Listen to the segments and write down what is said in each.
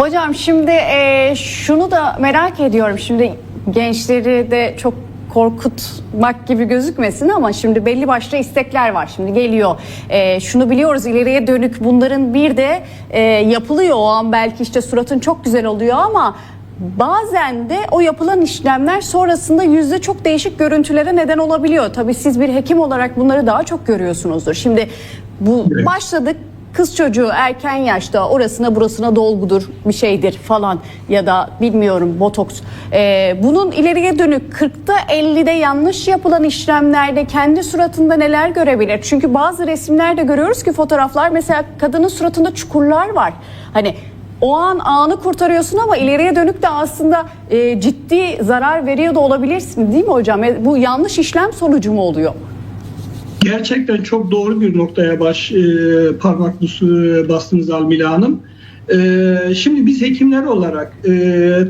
Hocam şimdi e, şunu da merak ediyorum. Şimdi gençleri de çok korkutmak gibi gözükmesin ama şimdi belli başlı istekler var. Şimdi geliyor. E, şunu biliyoruz ileriye dönük bunların bir de e, yapılıyor o an belki işte suratın çok güzel oluyor ama bazen de o yapılan işlemler sonrasında yüzde çok değişik görüntülere neden olabiliyor. Tabii siz bir hekim olarak bunları daha çok görüyorsunuzdur. Şimdi bu Evet. başladık kız çocuğu erken yaşta orasına burasına dolgudur bir şeydir falan ya da bilmiyorum botoks. Ee, bunun ileriye dönük 40'ta 50'de yanlış yapılan işlemlerde kendi suratında neler görebilir? Çünkü bazı resimlerde görüyoruz ki fotoğraflar mesela kadının suratında çukurlar var. Hani o an anı kurtarıyorsun ama ileriye dönük de aslında e, ciddi zarar veriyor da olabilirsin değil mi hocam? E, Bu yanlış işlem sonucu mu oluyor? Gerçekten çok doğru bir noktaya baş e, parmak bas- bastınız Almila Hanım. E, şimdi biz hekimler olarak e,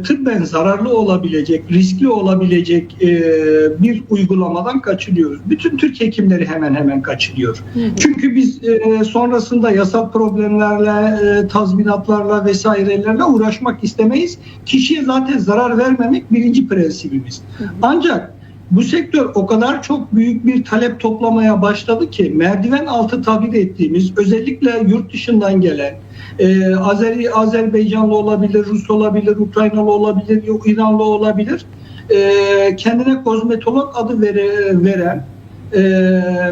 tıbben zararlı olabilecek, riskli olabilecek e, bir uygulamadan kaçınıyoruz. Bütün Türk hekimleri hemen hemen kaçınıyor. Çünkü biz e, sonrasında yasal problemlerle, e, tazminatlarla vesairelerle uğraşmak istemeyiz. Kişiye zaten zarar vermemek birinci prensibimiz. Ancak bu sektör o kadar çok büyük bir talep toplamaya başladı ki merdiven altı tabir ettiğimiz özellikle yurt dışından gelen e, Azeri, Azerbaycanlı olabilir, Rus olabilir, Ukraynalı olabilir, İranlı olabilir. E, kendine kozmetolog adı vere- veren e,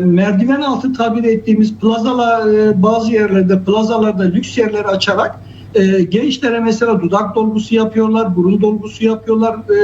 merdiven altı tabir ettiğimiz plazalar e, bazı yerlerde plazalarda lüks yerler açarak e, gençlere mesela dudak dolgusu yapıyorlar, burun dolgusu yapıyorlar e,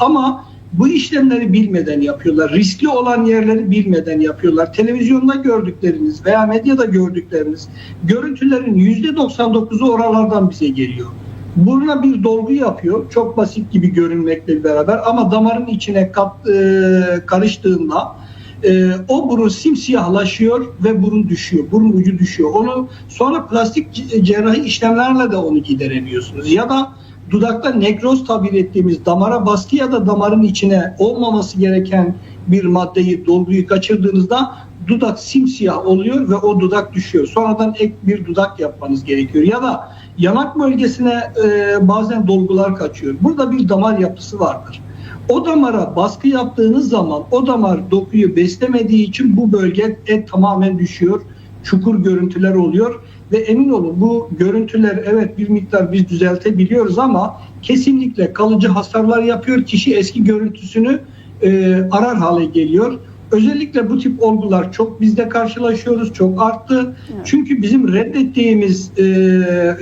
ama bu işlemleri bilmeden yapıyorlar. Riskli olan yerleri bilmeden yapıyorlar. Televizyonda gördükleriniz veya medyada gördükleriniz görüntülerin %99'u oralardan bize geliyor. Buruna bir dolgu yapıyor. Çok basit gibi görünmekle beraber ama damarın içine kat, e, karıştığında e, o burun simsiyahlaşıyor ve burun düşüyor. Burun ucu düşüyor. Onu sonra plastik cerrahi işlemlerle de onu gideremiyorsunuz. Ya da dudakta nekroz tabir ettiğimiz damara baskı ya da damarın içine olmaması gereken bir maddeyi, dolguyu kaçırdığınızda dudak simsiyah oluyor ve o dudak düşüyor. Sonradan ek bir dudak yapmanız gerekiyor. Ya da yanak bölgesine e, bazen dolgular kaçıyor. Burada bir damar yapısı vardır. O damara baskı yaptığınız zaman o damar dokuyu beslemediği için bu bölge et tamamen düşüyor. Çukur görüntüler oluyor ve emin olun bu görüntüler evet bir miktar biz düzeltebiliyoruz ama kesinlikle kalıcı hasarlar yapıyor. Kişi eski görüntüsünü e, arar hale geliyor. Özellikle bu tip olgular çok bizde karşılaşıyoruz, çok arttı. Evet. Çünkü bizim reddettiğimiz, e,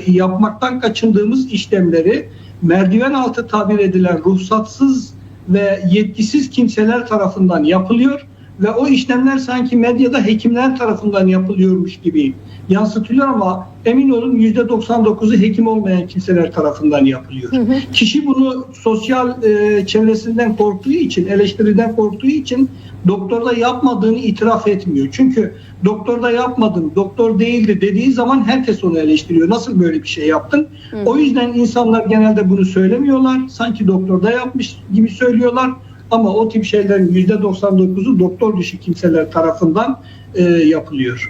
yapmaktan kaçındığımız işlemleri merdiven altı tabir edilen ruhsatsız ve yetkisiz kimseler tarafından yapılıyor ve o işlemler sanki medyada hekimler tarafından yapılıyormuş gibi yansıtılıyor ama emin olun %99'u hekim olmayan kimseler tarafından yapılıyor. Kişi bunu sosyal e, çevresinden korktuğu için, eleştiriden korktuğu için doktorda yapmadığını itiraf etmiyor. Çünkü doktorda yapmadım, doktor değildi dediği zaman herkes onu eleştiriyor. Nasıl böyle bir şey yaptın? O yüzden insanlar genelde bunu söylemiyorlar. Sanki doktorda yapmış gibi söylüyorlar. Ama o tip şeylerin %99'u doktor dışı kimseler tarafından e, yapılıyor.